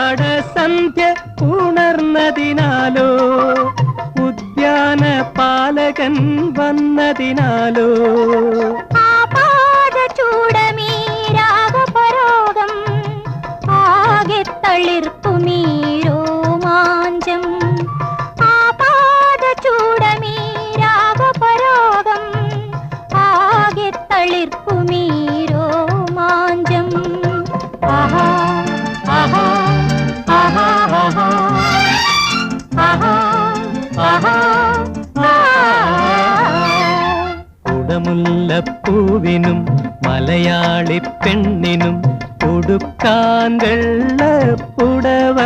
അടസന്ധ്യ ഉണർന്നതിനാലോ ഉദ്യാന പാലകൻ വന്നതിനാലോ. ആപാദചൂടമീ രാഗപരോഗം ആകെ തളിർപ്പുമീ രോമാഞ്ചം ആപാദചൂടമീ രാഗപരോഗം ആകെ തളിർപ്പുമീ കുടമുല്ലപ്പൂവിനും മലയാളി പെണ്ണിനും കൊടുക്കാൻ വെള്ളപ്പുടവ